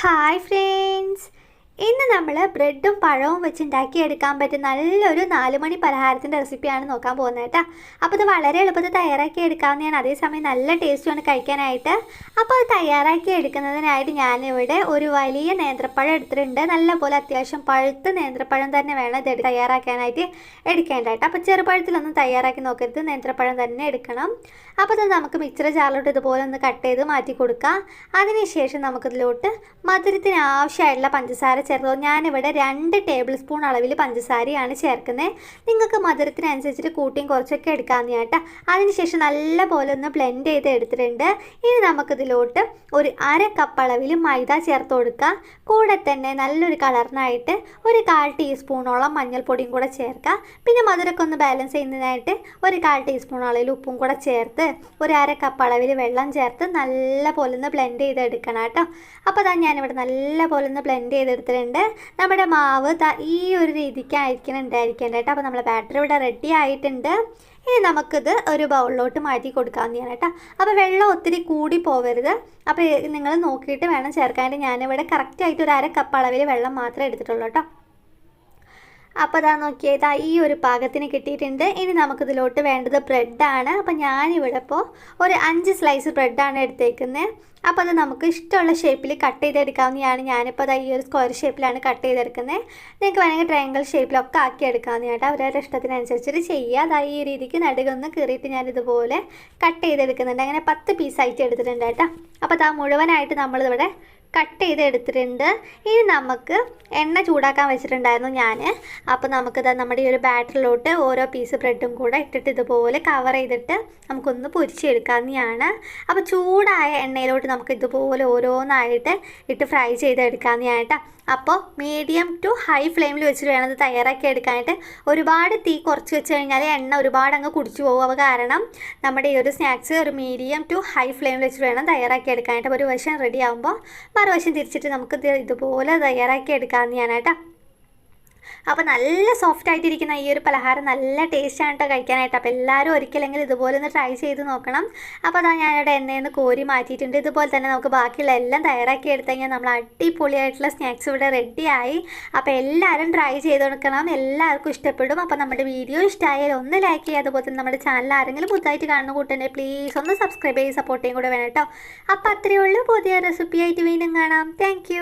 Hi friends, ഇന്ന് നമ്മൾ ബ്രെഡും പഴവും വെച്ച് ഉണ്ടാക്കിയെടുക്കാൻ പറ്റും നല്ലൊരു നാലുമണി പലഹാരത്തിന്റെ റെസിപ്പിയാണ് നോക്കാൻ പോകുന്നത് കേട്ടോ. അപ്പോൾ ഇത് വളരെ എളുപ്പത്തിൽ തയ്യാറാക്കി എടുക്കാവുന്നതാണ് അതേസമയം നല്ല ടേസ്റ്റുമാണ് കഴിക്കാനായിട്ട്. അപ്പോൾ അത് തയ്യാറാക്കി എടുക്കുന്നതിനായിട്ട് ഞാനിവിടെ ഒരു വലിയ നേന്ത്രപ്പഴം എടുത്തിട്ടുണ്ട്. നല്ലപോലെ അത്യാവശ്യം പഴുത്ത നേന്ത്രപ്പഴം തന്നെ വേണം ഇത് തയ്യാറാക്കാനായിട്ട് എടുക്കേണ്ടതായിട്ട് അപ്പോൾ ചെറുപഴത്തിലൊന്നും തയ്യാറാക്കി നോക്കരുത്. നേന്ത്രപ്പഴം തന്നെ എടുക്കണം. അപ്പോൾ ഇത് നമുക്ക് മിക്സർ ജാറിലോട്ട് ഇതുപോലെ ഒന്ന് കട്ട് ചെയ്ത് മാറ്റി കൊടുക്കാം. അതിനുശേഷം നമുക്കിതിലോട്ട് മധുരത്തിന് ആവശ്യമായിട്ടുള്ള പഞ്ചസാര ചേർത്തോ ഞാനിവിടെ രണ്ട് ടേബിൾ സ്പൂൺ അളവിൽ പഞ്ചസാരയാണ് ചേർക്കുന്നത് നിങ്ങൾക്ക് മധുരത്തിനനുസരിച്ചിട്ട് കൂട്ടിയും കുറച്ചൊക്കെ എടുക്കാമെന്ന് കേട്ടോ. അതിനുശേഷം നല്ല പോലെ ഒന്ന് ബ്ലെൻഡ് ചെയ്ത് എടുത്തിട്ടുണ്ട്. ഇനി നമുക്കിതിലോട്ട് ഒരു അര കപ്പ് അളവിൽ മൈദ ചേർത്ത് കൊടുക്കുക കൂടെ തന്നെ നല്ലൊരു കളറിനായിട്ട് ഒരു കാൽ ടീസ്പൂണോളം മഞ്ഞൾപ്പൊടിയും കൂടെ ചേർക്കുക പിന്നെ മധുരമൊക്കെ ഒന്ന് ബാലൻസ് ചെയ്യുന്നതിനായിട്ട് ഒരു കാൽ ടീസ്പൂൺ അളവിൽ ഉപ്പും കൂടെ ചേർത്ത് ഒരു അര കപ്പ് അളവിൽ വെള്ളം ചേർത്ത് നല്ല പോലെ ഒന്ന് ബ്ലെൻഡ് ചെയ്തെടുക്കണം കേട്ടോ. അപ്പോൾ അതാ ഞാനിവിടെ നല്ല പോലെ ഒന്ന് ബ്ലെൻഡ് ചെയ്തെടുത്തിട്ടുണ്ട്. നമ്മുടെ മാവ് ഈ ഒരു രീതിക്കായിരിക്കണം ഉണ്ടായിരിക്കേണ്ടത് കേട്ടോ. അപ്പോൾ നമ്മളെ ബാറ്റർ ഇവിടെ റെഡി ആയിട്ടുണ്ട്. ഇനി നമുക്കിത് ഒരു ബൗളിലോട്ട് മാറ്റി കൊടുക്കാവുന്നതാണ് കേട്ടോ. അപ്പോൾ വെള്ളം ഒത്തിരി കൂടി പോവരുത്. അപ്പോൾ നിങ്ങൾ നോക്കിയിട്ട് വേണം ചേർക്കാനായിട്ട്. ഞാനിവിടെ കറക്റ്റായിട്ട് ഒരു അര കപ്പ് അളവിൽ വെള്ളം മാത്രമേ എടുത്തിട്ടുള്ളൂ കേട്ടോ. അപ്പോൾ അതാ നോക്കിയേ ഇതാ ഈ ഒരു പാകത്തിന് കിട്ടിയിട്ടുണ്ട്. ഇനി നമുക്കിതിലോട്ട് വേണ്ടത് ബ്രെഡാണ്. അപ്പോൾ ഞാനിവിടെ ഇപ്പോൾ ഒരു അഞ്ച് സ്ലൈസ് ബ്രെഡാണ് എടുത്തേക്കുന്നത് അപ്പോൾ അത് നമുക്ക് ഇഷ്ടമുള്ള ഷേപ്പിൽ കട്ട് ചെയ്തെടുക്കാവുന്നതാണ്. ഞാനിപ്പോൾ അതാ ഈ ഒരു സ്ക്വയർ ഷേപ്പിലാണ് കട്ട് ചെയ്തെടുക്കുന്നത് നിങ്ങൾക്ക് വേണമെങ്കിൽ ട്രയാങ്കിൾ ഷേപ്പിലൊക്കെ ആക്കി എടുക്കാവുന്ന കേട്ടോ. അവരവരുടെ ഇഷ്ടത്തിനനുസരിച്ചിട്ട് ചെയ്യുക അതാ ഈ രീതിക്ക് നടുകൊന്ന് കീറിയിട്ട് ഞാനിതുപോലെ കട്ട് ചെയ്തെടുക്കുന്നുണ്ട്. അങ്ങനെ പത്ത് പീസായിട്ട് എടുത്തിട്ടുണ്ട് കേട്ടോ. അപ്പോൾ അതാ മുഴുവനായിട്ട് നമ്മളിവിടെ കട്ട് ചെയ്ത് എടുത്തിട്ടുണ്ട് ഇനി നമുക്ക് എണ്ണ ചൂടാക്കാൻ വെച്ചിട്ടുണ്ടായിരുന്നു ഞാൻ അപ്പോൾ നമുക്കിത് നമ്മുടെ ഈ ഒരു ബാറ്ററിലോട്ട് ഓരോ പീസ് ബ്രെഡും കൂടെ ഇട്ടിട്ട് ഇതുപോലെ കവർ ചെയ്തിട്ട് നമുക്കൊന്ന് പൊരിച്ചെടുക്കാവുന്നതാണ്. അപ്പോൾ ചൂടായ എണ്ണയിലോട്ട് നമുക്ക് ഇതുപോലെ ഓരോന്നായിട്ട് ഇട്ട് ഫ്രൈ ചെയ്തെടുക്കാവുന്നതാണ് കേട്ടോ അപ്പോൾ മീഡിയം ടു ഹൈ ഫ്ലെയിമിൽ വെച്ചിട്ട് വേണം ഇത് തയ്യാറാക്കി എടുക്കാനായിട്ട്. ഒരുപാട് തീ കുറച്ച് വെച്ച് കഴിഞ്ഞാൽ എണ്ണ ഒരുപാട് അങ്ങ് കുടിച്ചു പോകുക കാരണം നമ്മുടെ ഈ ഒരു സ്നാക്സ് ഒരു മീഡിയം ടു ഹൈ ഫ്ലെയിമിൽ വെച്ചിട്ട് വേണം തയ്യാറാക്കി എടുക്കാനായിട്ട്. ഒരു വശം റെഡി ആകുമ്പോൾ മറുവശം തിരിച്ചിട്ട് നമുക്ക് ഇതുപോലെ തയ്യാറാക്കി എടുക്കാമെന്ന് കേട്ടോ. അപ്പോൾ നല്ല സോഫ്റ്റ് ആയിട്ടിരിക്കുന്ന ഈ ഒരു പലഹാരം നല്ല ടേസ്റ്റാണ് കേട്ടോ കഴിക്കാനായിട്ട്. അപ്പോൾ എല്ലാവരും ഒരിക്കലെങ്കിലും ഇതുപോലെ ഒന്ന് ട്രൈ ചെയ്ത് നോക്കണം. അപ്പോൾ അതാ ഞാനിവിടെ എണ്ണയിൽ നിന്ന് കോരി മാറ്റിയിട്ടുണ്ട്. ഇതുപോലെ തന്നെ നമുക്ക് ബാക്കിയുള്ള എല്ലാം തയ്യാറാക്കി എടുത്തു കഴിഞ്ഞാൽ നമ്മൾ അടിപൊളിയായിട്ടുള്ള സ്നാക്സ് ഇവിടെ റെഡിയായി അപ്പോൾ എല്ലാവരും ട്രൈ ചെയ്ത് കൊടുക്കണം. എല്ലാവർക്കും ഇഷ്ടപ്പെടും. അപ്പോൾ നമ്മുടെ വീഡിയോ ഇഷ്ടമായാൽ ഒന്ന് ലൈക്ക് ചെയ്യുക. അതുപോലെ തന്നെ നമ്മുടെ ചാനൽ ആരെങ്കിലും പുതുതായിട്ട് കാണുന്ന കൂട്ടുണ്ടെങ്കിൽ പ്ലീസ് ഒന്ന് സബ്സ്ക്രൈബ് ചെയ്ത് സപ്പോർട്ട് ചെയ്യും കൂടെ വേണം കേട്ടോ അപ്പോൾ അത്രയേ ഉള്ളൂ. പുതിയ റെസിപ്പി ആയിട്ട് വീണ്ടും കാണാം. താങ്ക്